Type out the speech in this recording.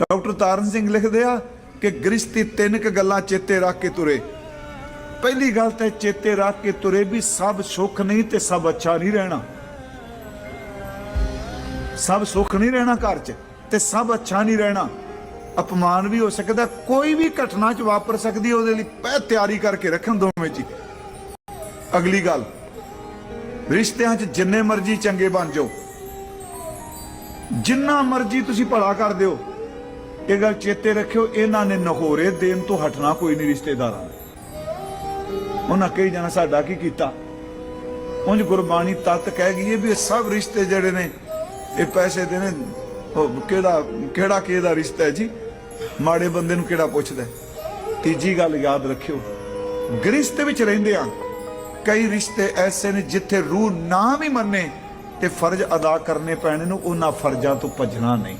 Doctor Taran Singh ਲਿਖਦੇ ਆ ਕਿ ਗ੍ਰਸਤੀ ਤਿੰਨ ਕ ਗੱਲਾਂ ਚੇਤੇ ਰੱਖ ਕੇ ਤੁਰੇ। ਪਹਿਲੀ ਗੱਲ ਤੇ ਚੇਤੇ ਰੱਖ ਕੇ ਤੁਰੇ ਵੀ ਸਭ ਸੁੱਖ ਨਹੀਂ ਤੇ ਸਭ ਅੱਛਾ ਨਹੀਂ ਰਹਿਣਾ। ਸਭ ਸੁੱਖ ਨਹੀਂ ਰਹਿਣਾ ਘਰ 'ਚ ਤੇ ਸਭ ਅੱਛਾ ਨਹੀਂ ਰਹਿਣਾ। ਅਪਮਾਨ ਵੀ ਹੋ ਸਕਦਾ, ਕੋਈ ਵੀ ਘਟਨਾ 'ਚ ਵਾਪਰ ਸਕਦੀ ਉਹਦੇ ਲਈ ਪਹਿ ਤਿਆਰੀ ਕਰਕੇ ਰੱਖਣ ਦੋਵੇਂ ਜੀ। ਅਗਲੀ ਗੱਲ, ਰਿਸ਼ਤਿਆਂ 'ਚ ਜਿੰਨੇ ਮਰਜ਼ੀ ਚੰਗੇ ਬਣ ਜਾਓ। ਜਿੰਨਾ ਮਰਜ਼ੀ ਤੁਸੀਂ ਭਲਾ ਕਰ ਦਿਓ ਇਹ ਗੱਲ ਚੇਤੇ ਰੱਖਿਓ, ਇਹਨਾਂ ਨੇ ਨਹੋਰੇ ਦੇਣ ਤੋਂ ਹਟਣਾ ਕੋਈ ਨਹੀਂ ਰਿਸ਼ਤੇਦਾਰਾਂ ਨੇ ਉਹਨਾਂ ਕਹੀ ਜਾਣਾ, ਸਾਡਾ ਕੀ ਕੀਤਾ? ਉਂਝ ਗੁਰਬਾਣੀ ਤਤ ਕਹਿ ਗਈ ਹੈ ਵੀ ਇਹ ਸਭ ਰਿਸ਼ਤੇ ਜਿਹੜੇ ਨੇ, ਇਹ ਪੈਸੇ ਦੇ ਨੇ। ਕਿਹੜਾ ਕਿਹੜਾ ਕਿਹਦਾ ਰਿਸ਼ਤਾ ਹੈ ਜੀ? ਮਾੜੇ ਬੰਦੇ ਨੂੰ ਕਿਹੜਾ ਪੁੱਛਦਾ ਤੀਜੀ ਗੱਲ ਯਾਦ ਰੱਖਿਓ ਗ੍ਰਿਸ਼ਤ ਵਿੱਚ ਰਹਿੰਦੇ ਆ ਕਈ ਰਿਸ਼ਤੇ ਐਸੇ ਨੇ ਜਿੱਥੇ ਰੂਹ ਨਾ ਵੀ ਮੰਨੇ ਤੇ ਫਰਜ਼ ਅਦਾ ਕਰਨੇ ਪੈਣੇ ਨੂੰ, ਉਹਨਾਂ ਫਰਜ਼ਾਂ ਤੋਂ ਭੱਜਣਾ ਨਹੀਂ।